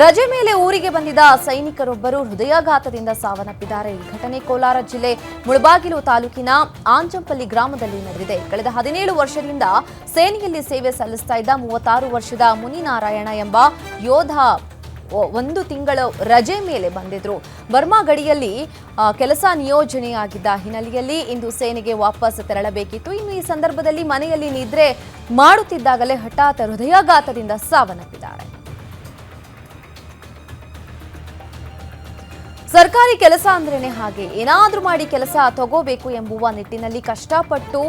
ರಜೆ ಮೇಲೆ ಊರಿಗೆ ಬಂದಿದ್ದ ಸೈನಿಕರೊಬ್ಬರು ಹೃದಯಾಘಾತದಿಂದ ಸಾವನ್ನಪ್ಪಿದ್ದಾರೆ. ಈ ಘಟನೆ ಕೋಲಾರ ಜಿಲ್ಲೆ ಮುಳಬಾಗಿಲು ತಾಲೂಕಿನ ಆಂಜಂಪಲ್ಲಿ ಗ್ರಾಮದಲ್ಲಿ ನಡೆದಿದೆ. ಕಳೆದ ಹದಿನೇಳು ವರ್ಷದಿಂದ ಸೇನೆಯಲ್ಲಿ ಸೇವೆ ಸಲ್ಲಿಸ್ತಾ ಇದ್ದ ಮೂವತ್ತಾರು ವರ್ಷದ ಮುನಿನಾರಾಯಣ ಎಂಬ ಯೋಧ ಒಂದು ತಿಂಗಳ ರಜೆ ಮೇಲೆ ಬಂದಿದ್ರು. ಬರ್ಮಾ ಗಡಿಯಲ್ಲಿ ಕೆಲಸ ನಿಯೋಜನೆಯಾಗಿದ್ದ ಹಿನ್ನೆಲೆಯಲ್ಲಿ ಇಂದು ಸೇನೆಗೆ ವಾಪಸ್ ತೆರಳಬೇಕಿತ್ತು. ಇನ್ನು ಈ ಸಂದರ್ಭದಲ್ಲಿ ಮನೆಯಲ್ಲಿ ನಿದ್ರೆ ಮಾಡುತ್ತಿದ್ದಾಗಲೇ ಹಠಾತ್ ಹೃದಯಾಘಾತದಿಂದ ಸಾವನ್ನಪ್ಪಿದ್ದಾರೆ. ಸರ್ಕಾರಿ ಕೆಲಸ ಅಂದ್ರೇನೆ ಹಾಗೆ. ಏನಾದರೂ ಮಾಡಿ ಕೆಲಸ ತಗೋಬೇಕು ಎಂಬುವ ನಿಟ್ಟಿನಲ್ಲಿ ಕಷ್ಟಪಟ್ಟು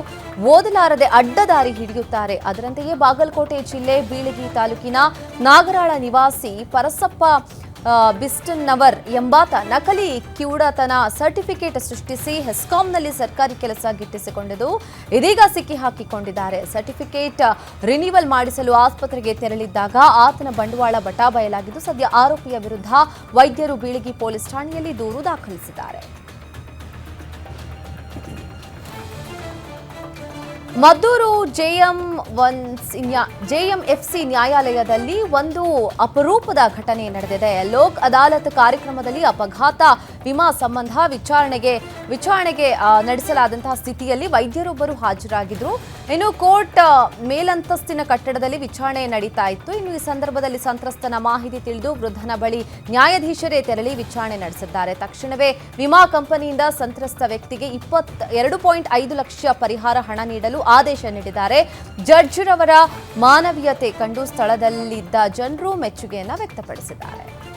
ಓದಲಾರದೆ ಅಡ್ಡದಾರಿ ಹಿಡಿಯುತ್ತಾರೆ. ಅದರಂತೆಯೇ ಬಾಗಲಕೋಟೆ ಜಿಲ್ಲೆ ಬೀಳಗಿ ತಾಲೂಕಿನ ನಾಗರಾಳ ನಿವಾಸಿ ಪರಸಪ್ಪ ಬಿಸ್ಟನ್ನವರ್ ಎಂಬಾತ ನಕಲಿ ಕಿವುಡತನ ಸರ್ಟಿಫಿಕೇಟ್ ಸೃಷ್ಟಿಸಿ ಹೆಸ್ಕಾಂನಲ್ಲಿ ಸರ್ಕಾರಿ ಕೆಲಸ ಗಿಟ್ಟಿಸಿಕೊಂಡಿದ್ದು, ಇದೀಗ ಸಿಕ್ಕಿ ಹಾಕಿಕೊಂಡಿದ್ದಾರೆ. ಸರ್ಟಿಫಿಕೇಟ್ ರಿನಿವಲ್ ಮಾಡಿಸಲು ಆಸ್ಪತ್ರೆಗೆ ತೆರಳಿದ್ದಾಗ ಆತನ ಬಂಡವಾಳ ಬಟಾ ಬಯಲಾಗಿದ್ದು ಸದ್ಯ ಆರೋಪಿಯ ವಿರುದ್ಧ ವೈದ್ಯರು ಬೀಳಿಗಿ ಪೊಲೀಸ್ ಠಾಣೆಯಲ್ಲಿ ದೂರು ದಾಖಲಿಸಿದ್ದಾರೆ. ಮದ್ದೂರು ಜೆಎಂ ಒನ್ ಸಿ ನ್ಯಾಯಾಲಯದಲ್ಲಿ ಒಂದು ಅಪರೂಪದ ಘಟನೆ ನಡೆದಿದೆ. ಲೋಕ್ ಅದಾಲತ್ ಕಾರ್ಯಕ್ರಮದಲ್ಲಿ ಅಪಘಾತ, ವಿಮಾ ಸಂಬಂಧ ವಿಚಾರಣೆಗೆ ವಿಚಾರಣೆಗೆ ನಡೆಸಲಾದಂತಹ ಸ್ಥಿತಿಯಲ್ಲಿ ವೈದ್ಯರೊಬ್ಬರು ಹಾಜರಾಗಿದ್ರು. ಇನ್ನು ಕೋರ್ಟ್ ಮೇಲಂತಸ್ತಿನ ಕಟ್ಟಡದಲ್ಲಿ ವಿಚಾರಣೆ ನಡೀತಾ ಇತ್ತು. ಇನ್ನು ಈ ಸಂದರ್ಭದಲ್ಲಿ ಸಂತ್ರಸ್ತನ ಮಾಹಿತಿ ತಿಳಿದು ವೃದ್ಧನ ಬಳಿ ನ್ಯಾಯಾಧೀಶರೇ ತೆರಳಿ ವಿಚಾರಣೆ ನಡೆಸಿದ್ದಾರೆ. ತಕ್ಷಣವೇ ವಿಮಾ ಕಂಪನಿಯಿಂದ ಸಂತ್ರಸ್ತ ವ್ಯಕ್ತಿಗೆ ಇಪ್ಪತ್ ಎರಡು ಪಾಯಿಂಟ್ ಐದು ಲಕ್ಷ ಪರಿಹಾರ ಹಣ ನೀಡಲು ಆದೇಶ ನೀಡಿದ್ದಾರೆ. ಜಡ್ಜ್ರವರ ಮಾನವೀಯತೆ ಕಂಡು ಸ್ಥಳದಲ್ಲಿದ್ದ ಜನರು ಮೆಚ್ಚುಗೆಯನ್ನು ವ್ಯಕ್ತಪಡಿಸಿದ್ದಾರೆ.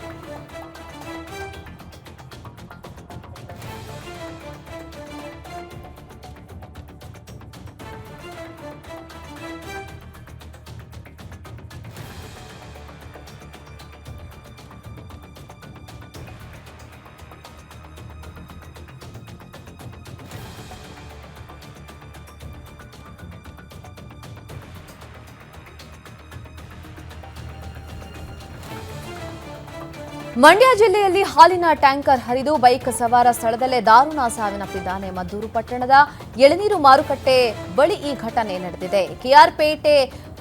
ಮಂಡ್ಯ ಜಿಲ್ಲೆಯಲ್ಲಿ ಹಾಲಿನ ಟ್ಯಾಂಕರ್ ಹರಿದು ಬೈಕ್ ಸವಾರ ಸ್ಥಳದಲ್ಲೇ ದಾರುಣ ಸಾವಿನಪ್ಪಿದ್ದಾನೆ ಮದ್ದೂರು ಪಟ್ಟಣದ ಎಳನೀರು ಮಾರುಕಟ್ಟೆ ಬಳಿ ಈ ಘಟನೆ ನಡೆದಿದೆ. ಕೆಆರ್ಪೇಟೆ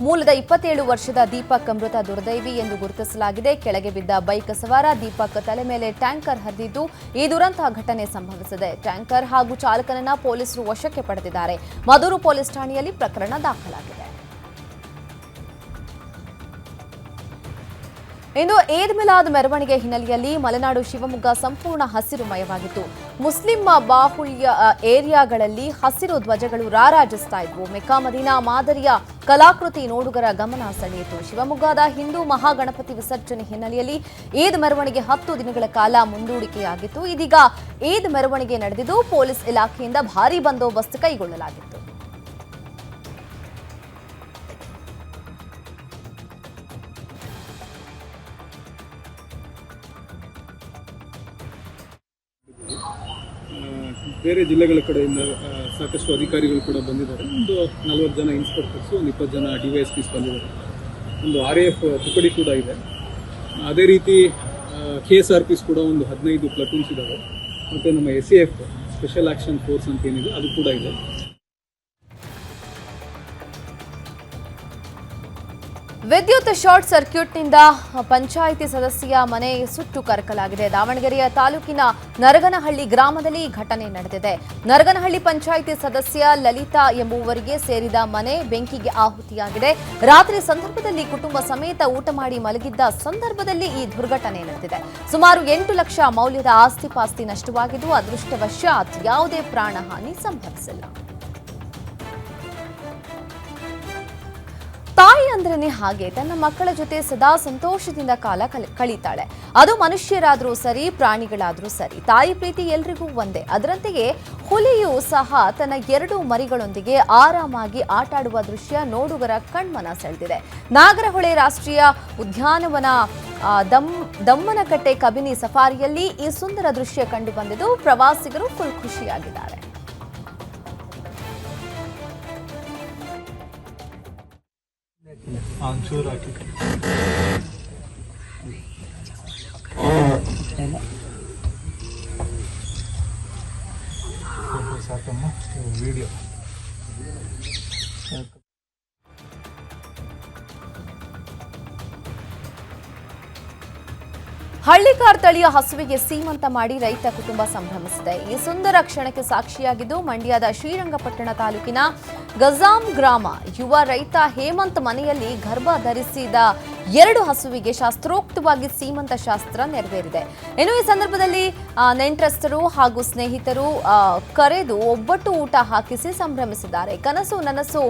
ಮೂಲದ ಇಪ್ಪತ್ತೇಳು ವರ್ಷದ ದೀಪಕ್ ಅಮೃತ ದುರ್ದೈವಿ ಎಂದು ಗುರುತಿಸಲಾಗಿದೆ. ಕೆಳಗೆ ಬಿದ್ದ ಬೈಕ್ ಸವಾರ ದೀಪಕ್ ತಲೆ ಮೇಲೆ ಟ್ಯಾಂಕರ್ ಹರಿದಿದ್ದು ಈ ದುರಂತ ಘಟನೆ ಸಂಭವಿಸಿದೆ. ಟ್ಯಾಂಕರ್ ಹಾಗೂ ಚಾಲಕನನ್ನ ಪೊಲೀಸರು ವಶಕ್ಕೆ ಪಡೆದಿದ್ದಾರೆ. ಮದ್ದೂರು ಪೊಲೀಸ್ ಠಾಣೆಯಲ್ಲಿ ಪ್ರಕರಣ ದಾಖಲಾಗಿದೆ. ಇನ್ನು ಏದ್ ಮಿಲಾದ್ ಮೆರವಣಿಗೆ ಹಿನ್ನೆಲೆಯಲ್ಲಿ ಮಲೆನಾಡು ಶಿವಮೊಗ್ಗ ಸಂಪೂರ್ಣ ಹಸಿರುಮಯವಾಗಿತ್ತು ಮುಸ್ಲಿಂ ಬಾಹುಳ್ಯ ಏರಿಯಾಗಳಲ್ಲಿ ಹಸಿರು ಧ್ವಜಗಳು ರಾರಾಜಿಸ್ತಾ ಇದ್ವು. ಮೆಕ್ಕಾ ಮದೀನಾ ಮಾದರಿಯ ಕಲಾಕೃತಿ ನೋಡುಗರ ಗಮನ ಸೆಳೆಯಿತು. ಶಿವಮೊಗ್ಗದ ಹಿಂದೂ ಮಹಾಗಣಪತಿ ವಿಸರ್ಜನೆ ಹಿನ್ನೆಲೆಯಲ್ಲಿ ಏದ್ ಮೆರವಣಿಗೆ ಹತ್ತು ದಿನಗಳ ಕಾಲ ಮುಂದೂಡಿಕೆಯಾಗಿತ್ತು. ಇದೀಗ ಏದ್ ಮೆರವಣಿಗೆ ನಡೆದಿದ್ದು, ಪೊಲೀಸ್ ಇಲಾಖೆಯಿಂದ ಭಾರೀ ಬಂದೋಬಸ್ತ್ ಕೈಗೊಳ್ಳಲಾಗಿತ್ತು ಬೇರೆ ಜಿಲ್ಲೆಗಳ ಕಡೆಯಿಂದ ಸಾಕಷ್ಟು ಅಧಿಕಾರಿಗಳು ಕೂಡ ಬಂದಿದ್ದಾರೆ. ಒಂದು ನಲವತ್ತು ಜನ ಇನ್ಸ್ಪೆಕ್ಟರ್ಸ್ ಒಂದು ಇಪ್ಪತ್ತು ಜನ ಡಿ ವೈ ಎಸ್ ಪಿಸ್ ಬಂದಿದ್ದಾರೆ. ಒಂದು ಆರ್ ಎ ಎಫ್ ತುಕಡಿ ಕೂಡ ಇದೆ. ಅದೇ ರೀತಿ ಕೆ ಎಸ್ ಆರ್ ಪಿಸ್ ಕೂಡ ಒಂದು ಹದಿನೈದು ಪ್ಲಟೂನ್ಸ್ ಇದ್ದಾವೆ ಮತ್ತು ನಮ್ಮ S A F special action force ಅಂತ ಏನಿದೆ, ಅದು ಕೂಡ ಇದೆ. ವಿದ್ಯುತ್ ಶಾರ್ಟ್ ಸರ್ಕ್ಯೂಟ್ನಿಂದ ಪಂಚಾಯಿತಿ ಸದಸ್ಯ ಮನೆ ಸುಟ್ಟು ಕರಕಲಾಗಿದೆ. ದಾವಣಗೆರೆಯ ತಾಲೂಕಿನ ನರಗನಹಳ್ಳಿ ಗ್ರಾಮದಲ್ಲಿ ಈ ಘಟನೆ ನಡೆದಿದೆ. ನರಗನಹಳ್ಳಿ ಪಂಚಾಯಿತಿ ಸದಸ್ಯ ಲಲಿತಾ ಎಂಬುವರಿಗೆ ಸೇರಿದ ಮನೆ ಬೆಂಕಿಗೆ ಆಹುತಿಯಾಗಿದೆ. ರಾತ್ರಿ ಸಂದರ್ಭದಲ್ಲಿ ಕುಟುಂಬ ಸಮೇತ ಊಟ ಮಾಡಿ ಮಲಗಿದ್ದ ಸಂದರ್ಭದಲ್ಲಿ ಈ ದುರ್ಘಟನೆ ನಡೆದಿದೆ. ಸುಮಾರು ಎಂಟು ಲಕ್ಷ ಮೌಲ್ಯದ ಆಸ್ತಿ ಪಾಸ್ತಿ ನಷ್ಟವಾಗಿದ್ದು, ಅದೃಷ್ಟವಶಾತ್ ಯಾವುದೇ ಪ್ರಾಣಹಾನಿ ಸಂಭವಿಸಿಲ್ಲ. ತಾಯಿ ಅಂದ್ರೇನೆ ಹಾಗೆ, ತನ್ನ ಮಕ್ಕಳ ಜೊತೆ ಸದಾ ಸಂತೋಷದಿಂದ ಕಾಲ ಕಳಿ- ಕಳೀತಾಳೆ. ಅದು ಮನುಷ್ಯರಾದ್ರೂ ಸರಿ, ಪ್ರಾಣಿಗಳಾದ್ರೂ ಸರಿ, ತಾಯಿ ಪ್ರೀತಿ ಎಲ್ರಿಗೂ ಒಂದೇ. ಅದರಂತೆಯೇ ಹುಲಿಯು ಸಹ ತನ್ನ ಎರಡು ಮರಿಗಳೊಂದಿಗೆ ಆರಾಮಾಗಿ ಆಟಾಡುವ ದೃಶ್ಯ ನೋಡುಗರ ಕಣ್ಮನ ಸೆಳೆದಿದೆ. ನಾಗರಹೊಳೆ ರಾಷ್ಟ್ರೀಯ ಉದ್ಯಾನವನ ದಮ್, ದಮ್ಮನಕಟ್ಟೆ ಕಬಿನಿ ಸಫಾರಿಯಲ್ಲಿ ಈ ಸುಂದರ ದೃಶ್ಯ ಕಂಡು ಬಂದಿದ್ದು ಪ್ರವಾಸಿಗರು ಫುಲ್ ಖುಷಿಯಾಗಿದ್ದಾರೆ. Answer Akika. Sakama, video. Hallikar ತಳಿಯ ಹಸುವಿಗೆ ಸೀಮಂತ ಮಾಡಿ ರೈತ ಕುಟುಂಬ ಸಂಭ್ರಮಿಸಿದೆ. ಈ ಸುಂದರ ಕ್ಷಣಕ್ಕೆ ಸಾಕ್ಷಿಯಾಗಿದ್ದು, ಮಂಡ್ಯದ ಶ್ರೀರಂಗಪಟ್ಟಣ ತಾಲೂಕಿನ ಗಜಾಂ ಗ್ರಾಮ ಯುವ ರೈತ ಹೇಮಂತ್ ಮನೆಯಲ್ಲಿ ಗರ್ಭ ಧರಿಸಿದ ಎರಡು ಹಸುವಿಗೆ ಶಾಸ್ತ್ರೋಕ್ತವಾಗಿ ಸೀಮಂತ ಶಾಸ್ತ್ರ ನೆರವೇರಿದೆ. ಇನ್ನು ಈ ಸಂದರ್ಭದಲ್ಲಿ ನೆಂಟ್ರಸ್ತರು ಹಾಗೂ ಸ್ನೇಹಿತರು ಕರೆದು ಒಬ್ಬಟ್ಟು ಊಟ ಹಾಕಿಸಿ ಸಂಭ್ರಮಿಸಿದ್ದಾರೆ. ಕನಸು ನನಸು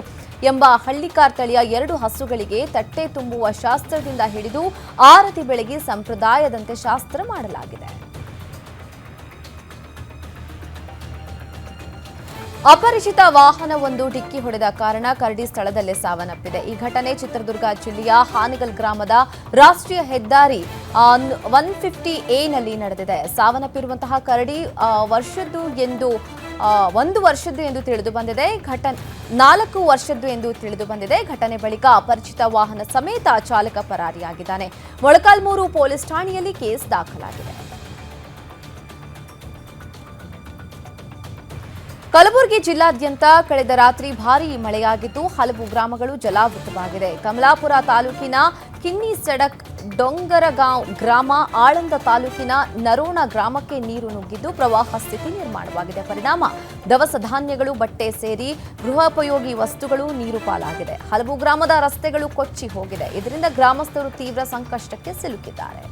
ಎಂಬ ಹಳ್ಳಿಕಾರ್ ತಳಿಯ ಎರಡು ಹಸುಗಳಿಗೆ ತಟ್ಟೆ ತುಂಬುವ ಶಾಸ್ತ್ರದಿಂದ ಹಿಡಿದು ಆರತಿ ಬೆಳಗ್ಗೆ ಸಂಪ್ರದಾಯದಂತೆ ಶಾಸ್ತ್ರ ಮಾಡಲಾಗಿದೆ. ಅಪರಿಚಿತ ವಾಹನವೊಂದು ಡಿಕ್ಕಿ ಹೊಡೆದ ಕಾರಣ ಕರಡಿ ಸ್ಥಳದಲ್ಲೇ ಸಾವನ್ನಪ್ಪಿದೆ. ಈ ಘಟನೆ ಚಿತ್ರದುರ್ಗ ಜಿಲ್ಲೆಯ ಹಾನಿಗಲ್ ಗ್ರಾಮದ ರಾಷ್ಟ್ರೀಯ ಹೆದ್ದಾರಿ ಒನ್ ಫಿಫ್ಟಿ ಎನಲ್ಲಿ ನಡೆದಿದೆ. ಸಾವನ್ನಪ್ಪಿರುವಂತಹ ಕರಡಿ ವರ್ಷದ್ದು ಎಂದು ಒಂದು ವರ್ಷದ್ದು ಎಂದು ತಿಳಿದು ಬಂದಿದೆ. ಘಟನೆ ನಾಲ್ಕು ವರ್ಷದ್ದು ಎಂದು ತಿಳಿದು ಬಂದಿದೆ. ಘಟನೆ ಬಳಿಕ ಅಪರಿಚಿತ ವಾಹನ ಸಮೇತ ಚಾಲಕ ಪರಾರಿಯಾಗಿದ್ದಾನೆ. ಮೊಳಕಾಲ್ಮೂರು ಪೊಲೀಸ್ ಠಾಣೆಯಲ್ಲಿ ಕೇಸ್ ದಾಖಲಾಗಿದೆ. ಕಲಬುರಗಿ ಜಿಲ್ಲಾದ್ಯಂತ ಕಳೆದ ರಾತ್ರಿ ಭಾರೀ ಮಳೆಯಾಗಿದ್ದು ಹಲವು ಗ್ರಾಮಗಳು ಜಲಾವೃತವಾಗಿದೆ. ಕಮಲಾಪುರ ತಾಲೂಕಿನ ಕಿನ್ನಿ ಸಡಕ್ ಡೊಂಗರಗಾಂವ್ ಗ್ರಾಮ, ಆಳಂದ ತಾಲೂಕಿನ ನರೋಣ ಗ್ರಾಮಕ್ಕೆ ನೀರು ನುಗ್ಗಿದ್ದು ಪ್ರವಾಹ ಸ್ಥಿತಿ ನಿರ್ಮಾಣವಾಗಿದೆ. ಪರಿಣಾಮ, ದವಸ ಧಾನ್ಯಗಳು ಬಟ್ಟೆ ಸೇರಿ ಗೃಹೋಪಯೋಗಿ ವಸ್ತುಗಳು ನೀರು ಪಾಲಾಗಿದೆ. ಹಲವು ಗ್ರಾಮದ ರಸ್ತೆಗಳು ಕೊಚ್ಚಿ ಹೋಗಿದೆ. ಇದರಿಂದ ಗ್ರಾಮಸ್ಥರು ತೀವ್ರ ಸಂಕಷ್ಟಕ್ಕೆ ಸಿಲುಕಿದ್ದಾರೆ.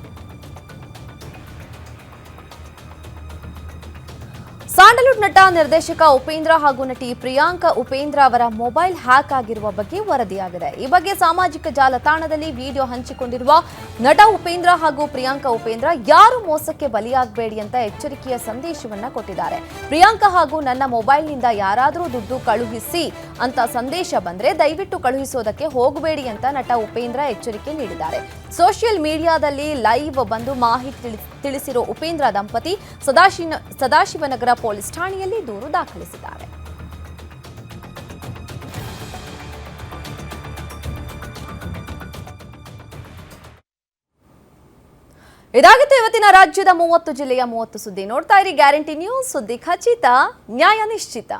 ಸ್ಯಾಂಡಲ್ವುಡ್ ನಟ ನಿರ್ದೇಶಕ ಉಪೇಂದ್ರ ಹಾಗೂ ನಟಿ ಪ್ರಿಯಾಂಕ ಉಪೇಂದ್ರ ಅವರ ಮೊಬೈಲ್ ಹ್ಯಾಕ್ ಆಗಿರುವ ಬಗ್ಗೆ ವರದಿಯಾಗಿದೆ. ಈ ಬಗ್ಗೆ ಸಾಮಾಜಿಕ ಜಾಲತಾಣದಲ್ಲಿ ವಿಡಿಯೋ ಹಂಚಿಕೊಂಡಿರುವ ನಟ ಉಪೇಂದ್ರ ಹಾಗೂ ಪ್ರಿಯಾಂಕಾ ಉಪೇಂದ್ರ ಯಾರು ಮೋಸಕ್ಕೆ ಬಲಿಯಾಗಬೇಡಿ ಅಂತ ಎಚ್ಚರಿಕೆಯ ಸಂದೇಶವನ್ನ ಕೊಟ್ಟಿದ್ದಾರೆ. ಪ್ರಿಯಾಂಕಾ ಹಾಗೂ ನನ್ನ ಮೊಬೈಲ್ನಿಂದ ಯಾರಾದರೂ ದುಡ್ಡು ಕಳುಹಿಸಿ ಅಂತ ಸಂದೇಶ ಬಂದ್ರೆ ದಯವಿಟ್ಟು ಕಳುಹಿಸೋದಕ್ಕೆ ಹೋಗಬೇಡಿ ಅಂತ ನಟ ಉಪೇಂದ್ರ ಎಚ್ಚರಿಕೆ ನೀಡಿದ್ದಾರೆ. ಸೋಷಿಯಲ್ ಮೀಡಿಯಾದಲ್ಲಿ ಲೈವ್ ಬಂದು ಮಾಹಿತಿ ತಿಳಿ- ತಿಳಿಸಿರೋ ಉಪೇಂದ್ರ ದಂಪತಿ ಸದಾಶಿವ ಸದಾಶಿವನಗರ ಪೊಲೀಸ್ ಠಾಣೆಯಲ್ಲಿ ದೂರು ದಾಖಲಿಸಿದ್ದಾರೆ. ಇದಾಗಿತ್ತು ಇವತ್ತಿನ ರಾಜ್ಯದ ಮೂವತ್ತು ಜಿಲ್ಲೆಯ ಮೂವತ್ತು ಸುದ್ದಿ. ನೋಡ್ತಾ ಇರಿ ಗ್ಯಾರಂಟಿ ನ್ಯೂಸ್. ಸುದ್ದಿ ಖಚಿತ, ನ್ಯಾಯ ನಿಶ್ಚಿತ.